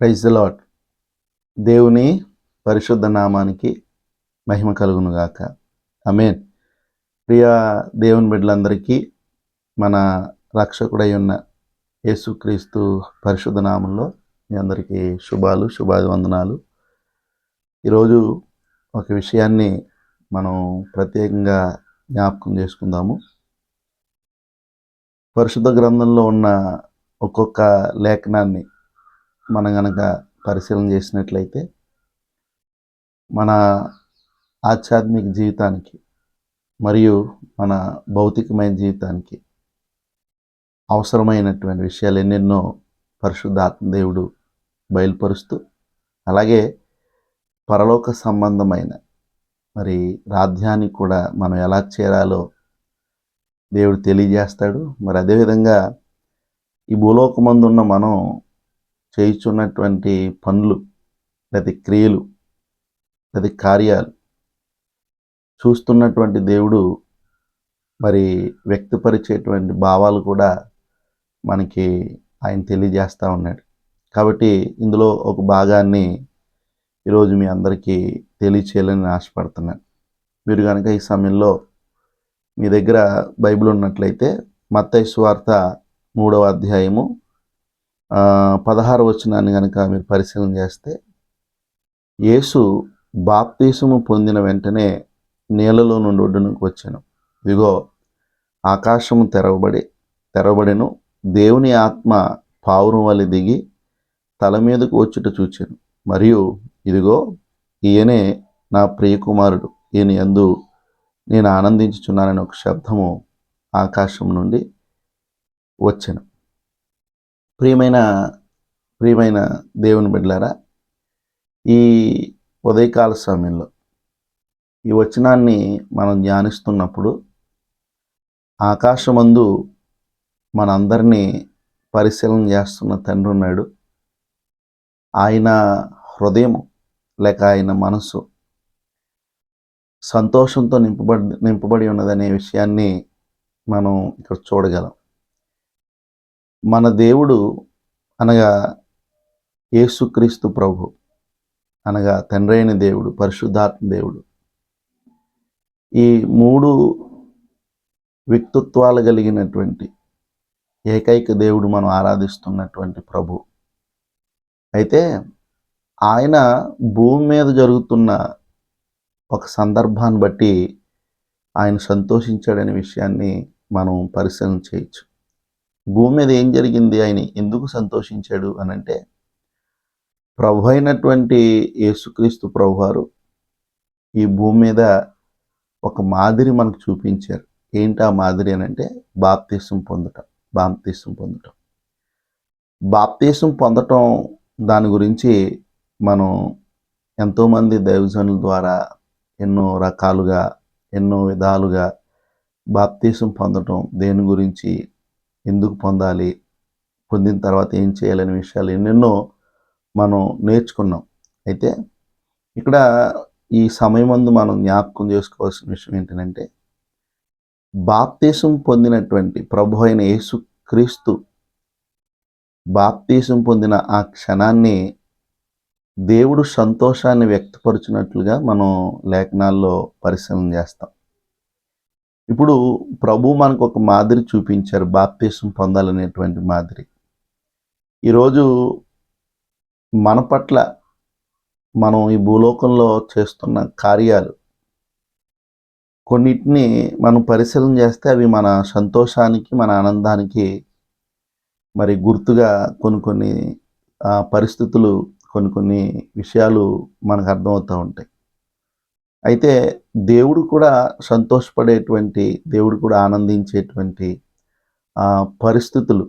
Praise lot దేవుని పరిశుద్ధ నామానికి మహిమ కలుగును గాక అమేన్ ప్రియ దేవుని బిడ్డలందరికీ మన రక్షకుడై ఉన్న యేసుక్రీస్తు పరిశుద్ధ నామంలో మీ అందరికీ శుభాలు శుభాభివందనాలు. ఈరోజు ఒక విషయాన్ని మనం ప్రత్యేకంగా జ్ఞాపకం చేసుకుందాము. పరిశుద్ధ గ్రంథంలో ఉన్న ఒక్కొక్క లేఖనాన్ని మనం గనక పరిశీలన చేసినట్లయితే మన ఆధ్యాత్మిక జీవితానికి మరియు మన భౌతికమైన జీవితానికి అవసరమైనటువంటి విషయాలు ఎన్నెన్నో పరిశుద్ధాత్మ దేవుడు బయలుపరుస్తూ అలాగే పరలోక సంబంధమైన మరి రాధ్యానికి కూడా మనం ఎలా చేరాలో దేవుడు తెలియజేస్తాడు. మరి అదేవిధంగా ఈ భూలోకమందున్న మనం చేయుచున్నటువంటి పనులు లేదా క్రియలు లేదా కార్యాలు చూస్తున్నటువంటి దేవుడు మరి వ్యక్తపరిచేటువంటి భావాలు కూడా మనకి ఆయన తెలియజేస్తూ ఉన్నాడు. కాబట్టి ఇందులో ఒక భాగాన్ని ఈరోజు మీ అందరికీ తెలియచేయాలని ఆశపడుతున్నాను. మీరు కనుక ఈ సమయంలో మీ దగ్గర బైబిల్ ఉన్నట్లయితే మత్తయి వార్త మూడవ అధ్యాయము పదహారు వచనాన్ని కనుక మీరు పరిశీలన చేస్తే యేసు బాప్తీసము పొందిన వెంటనే నీళ్ళలో నుండి ఒడ్డునకు వచ్చాను. ఇదిగో ఆకాశము తెరవబడి తెరవబడిను దేవుని ఆత్మ పావురం వలె దిగి తల మీదకు వచ్చుట చూచాను. మరియు ఇదిగో ఈయనే నా ప్రియకుమారుడు ఈయన యందు నేను ఆనందించుచున్నానని ఒక శబ్దము ఆకాశం నుండి వచ్చాను. ప్రియమైన ప్రియమైన దేవుని బిడ్డలారా ఈ ఉదయకాల సమయంలో ఈ వచనాన్ని మనం ధ్యానిస్తున్నప్పుడు ఆకాశమందు మనందరినీ పరిశీలన చేస్తున్న తండ్రి ఉన్నాడు. ఆయన హృదయం లేక ఆయన మనసు సంతోషంతో నింపబడి నింపబడి ఉన్నదనే విషయాన్ని మనం ఇక్కడ చూడగలం. మన దేవుడు అనగా యేసుక్రీస్తు ప్రభు అనగా తండ్రైన దేవుడు పరిశుద్ధాత్మ దేవుడు. ఈ మూడు వ్యక్తిత్వాలు కలిగినటువంటి ఏకైక దేవుడు మనం ఆరాధిస్తున్నటువంటి ప్రభు. అయితే ఆయన భూమి మీద జరుగుతున్న ఒక సందర్భాన్ని బట్టి ఆయన సంతోషించాడనే విషయాన్ని మనం పరిశీలన చేయొచ్చు. భూమి మీద ఏం జరిగింది ఆయన ఎందుకు సంతోషించాడు అని అంటే ప్రభు అయినటువంటి యేసుక్రీస్తు ప్రభువారు ఈ భూమి మీద ఒక మాదిరి మనకు చూపించారు. ఏంటి ఆ మాదిరి అని అంటే బాప్తీసం పొందటం బాప్తీసం పొందటం. బాప్తీసం పొందటం దాని గురించి మనం ఎంతోమంది దైవజనుల ద్వారా ఎన్నో రకాలుగా ఎన్నో విధాలుగా బాప్తీసం పొందటం దేని గురించి ఎందుకు పొందాలి? పొందిన తర్వాత ఏం చేయాలనే విషయాలు ఎన్నెన్నో మనం నేర్చుకున్నాం. అయితే ఇక్కడ ఈ సమయమందు మనం జ్ఞాపకం చేసుకోవాల్సిన విషయం ఏంటంటే బాప్తీసం పొందినటువంటి ప్రభు అయిన యేసు క్రీస్తు బాప్తీసం పొందిన ఆ క్షణాన్ని దేవుడు సంతోషాన్ని వ్యక్తపరిచినట్లుగా మనం లేఖనాల్లో పరిశీలన చేస్తాం. ఇప్పుడు ప్రభు మనకు ఒక మాదిరి చూపించారు బాప్తీసం పొందాలనేటువంటి మాదిరి. ఈరోజు మన పట్ల మనం ఈ భూలోకంలో చేస్తున్న కార్యాలు కొన్నిటిని మనం పరిశీలన చేస్తే అవి మన సంతోషానికి మన ఆనందానికి మరి గుర్తుగా కొన్ని కొన్ని పరిస్థితులు కొన్ని కొన్ని విషయాలు మనకు అర్థమవుతూ ఉంటాయి. అయితే దేవుడు కూడా సంతోషపడేటువంటి దేవుడు కూడా ఆనందించేటువంటి పరిస్థితులు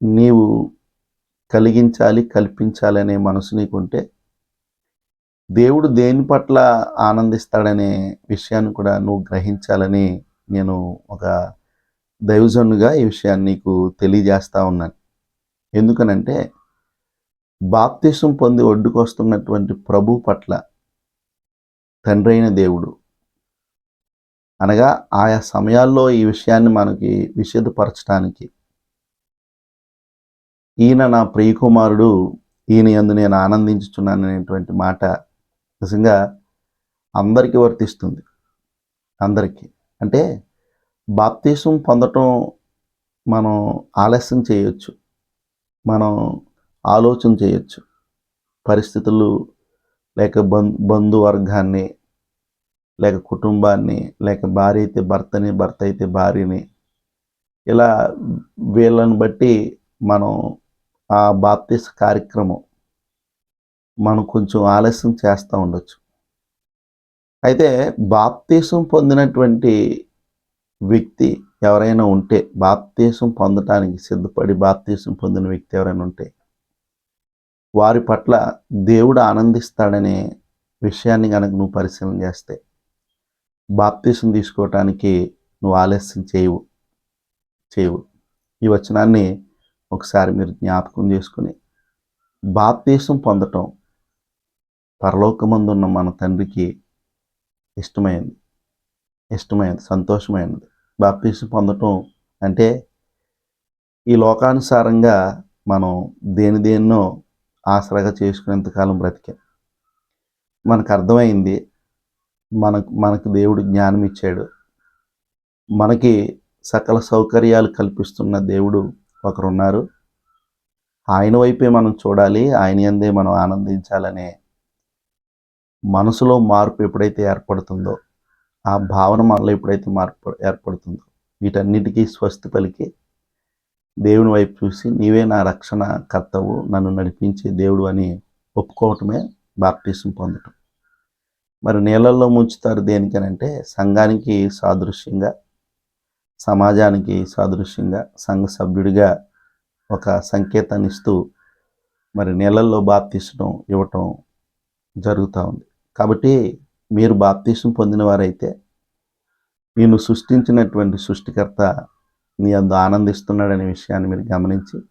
నీవు కలిగించాలి కల్పించాలనే మనసు నీకుంటే దేవుడు దేని పట్ల ఆనందిస్తాడనే విషయాన్ని కూడా నువ్వు గ్రహించాలని నేను ఒక దైవజనుగా ఈ విషయాన్ని నీకు తెలియజేస్తూ ఉన్నాను. ఎందుకనంటే బాప్తిసం పొంది ఒడ్డుకొస్తున్నటువంటి ప్రభు పట్ల తండ్రి అయిన దేవుడు. అనగా ఆయా సమయాల్లో ఈ విషయాన్ని మనకి విషదపరచడానికి ఈయన నా ప్రియకుమారుడు ఈయన ఎందు నేను ఆనందించుచున్నాను అనేటువంటి మాట నిజంగా అందరికీ వర్తిస్తుంది. అందరికీ. అంటే బాప్తీసం పొందటం మనం ఆలస్యం చేయొచ్చు. మనం ఆలోచన చేయొచ్చు. పరిస్థితులు లేక బంధు బంధువర్గాన్ని లేక కుటుంబాన్ని లేక భార్య అయితే భర్తని భర్త అయితే భార్యని ఇలా వీళ్ళని బట్టి మనం ఆ బాప్తీస కార్యక్రమం మనం కొంచెం ఆలస్యం చేస్తూ ఉండొచ్చు. అయితే బాప్తీసం పొందినటువంటి వ్యక్తి ఎవరైనా ఉంటే బాప్తీసం పొందటానికి సిద్ధపడి బాప్తీసం పొందిన వ్యక్తి ఎవరైనా ఉంటే వారి పట్ల దేవుడు ఆనందిస్తాడనే విషయాన్ని కనుక నువ్వు పరిశీలన చేస్తే బాప్తీసం తీసుకోవటానికి నువ్వు ఆలస్యం చేయవు. చేయవు. ఈ వచనాన్ని ఒకసారి మీరు జ్ఞాపకం చేసుకుని బాప్తీసం పొందటం పరలోకమందున్న మన తండ్రికి ఇష్టమైంది. ఇష్టమైనది సంతోషమైనది. బాప్తీసం పొందటం అంటే ఈ లోకానుసారంగా మనం దేని దేన్నో ఆసరాగా చేసుకునేంతకాలం బ్రతికే. మనకు అర్థమైంది మనకు మనకు దేవుడు జ్ఞానం ఇచ్చాడు. మనకి సకల సౌకర్యాలు కల్పిస్తున్న దేవుడు ఒకరున్నారు. ఆయన వైపే మనం చూడాలి ఆయన ఎందే మనం ఆనందించాలనే మనసులో మార్పు ఎప్పుడైతే ఏర్పడుతుందో ఆ భావన మనలో ఎప్పుడైతే మార్పు ఏర్పడుతుందో వీటన్నిటికీ స్వస్తి పలికి దేవుని వైపు చూసి నీవే నా రక్షణ కర్తవు నన్ను నడిపించే దేవుడు అని ఒప్పుకోవటమే బాప్తీసం పొందటం. మరి నీళ్ళల్లో ముంచుతారు దేనికనంటే సంఘానికి సాదృశ్యంగా సమాజానికి సాదృశ్యంగా సంఘ సభ్యుడిగా ఒక సంకేతాన్ని ఇస్తూ మరి నీళ్ళల్లో బాప్తీసడం ఇవ్వటం జరుగుతూ ఉంది. కాబట్టి మీరు బాప్తీసం పొందిన వారైతే నేను సృష్టించినటువంటి సృష్టికర్త మీ అందు ఆనందిస్తున్నాడనే విషయాన్ని మీరు గమనించి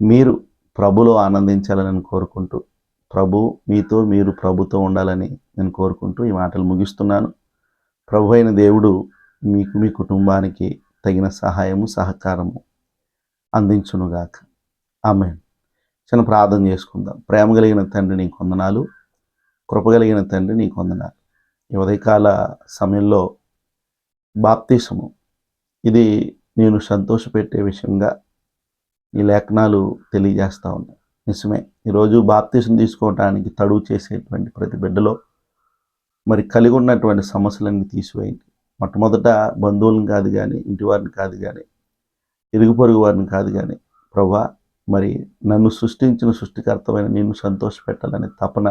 మీరు ప్రభులో ఆనందించాలని నేను కోరుకుంటూ ప్రభు మీతో మీరు ప్రభుతో ఉండాలని నేను కోరుకుంటూ ఈ మాటలు ముగిస్తున్నాను. ప్రభు అయిన దేవుడు మీకు మీ కుటుంబానికి తగిన సహాయము సహకారము అందించునుగాక. ఆమె చిన్న ప్రార్థన చేసుకుందాం. ప్రేమ కలిగిన తండ్రి నీ కొందనాలు కృపగలిగిన తండ్రి నీ కొందనాలు ఈ ఉదయకాల సమయంలో బాప్తీసము ఇది నేను సంతోషపెట్టే విషయంగా ఈ లేఖనాలు తెలియజేస్తూ ఉన్నాయి. నిజమే ఈరోజు బాప్తీసం తీసుకోవడానికి తడువు చేసేటువంటి ప్రతి బిడ్డలో మరి కలిగి ఉన్నటువంటి సమస్యలన్నీ తీసివేయండి. మొట్టమొదట బంధువులను కాదు కానీ ఇంటి వారిని కాదు కానీ ఇరుగు పొరుగు వారిని కాదు కానీ ప్రభా మరి నన్ను సృష్టించిన సృష్టికర్తమైన నిన్ను సంతోషపెట్టాలనే తపన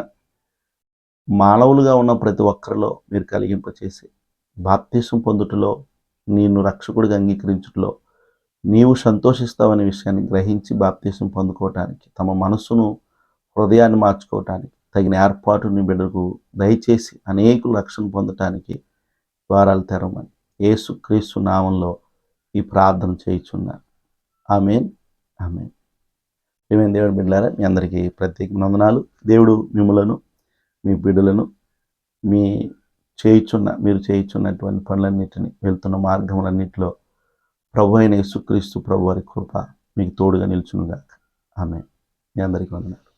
మానవులుగా ఉన్న ప్రతి ఒక్కరిలో మీరు కలిగింపచేసి బాప్తీసం పొందుటలో నేను రక్షకుడిగా అంగీకరించుటలో నీవు సంతోషిస్తావనే విషయాన్ని గ్రహించి బాప్తీసం పొందుకోవటానికి తమ మనస్సును హృదయాన్ని మార్చుకోవటానికి తగిన ఏర్పాటుని బిడ్డకు దయచేసి అనేకులు రక్షణ పొందటానికి ద్వారాలు తెరవమని యేసు క్రీస్తు నామంలో ఈ ప్రార్థన చేయుచున్నాను. ఆమెన్. ఆమెన్. ఏమేమి దేవుడు బిడ్డలారా మీ అందరికీ ప్రత్యేక నందనాలు దేవుడు మిమ్మలను మీ బిడ్డలను మీ చేయిచున్న మీరు చేయిచున్నటువంటి పనులన్నింటిని వెళ్తున్న మార్గములన్నింటిలో ప్రభు అయిన యేసుక్రీస్తు ప్రభు వారి కృప మీకు తోడుగా నిల్చునుగాక. ఆమె మీ అందరికీ వందనాలు.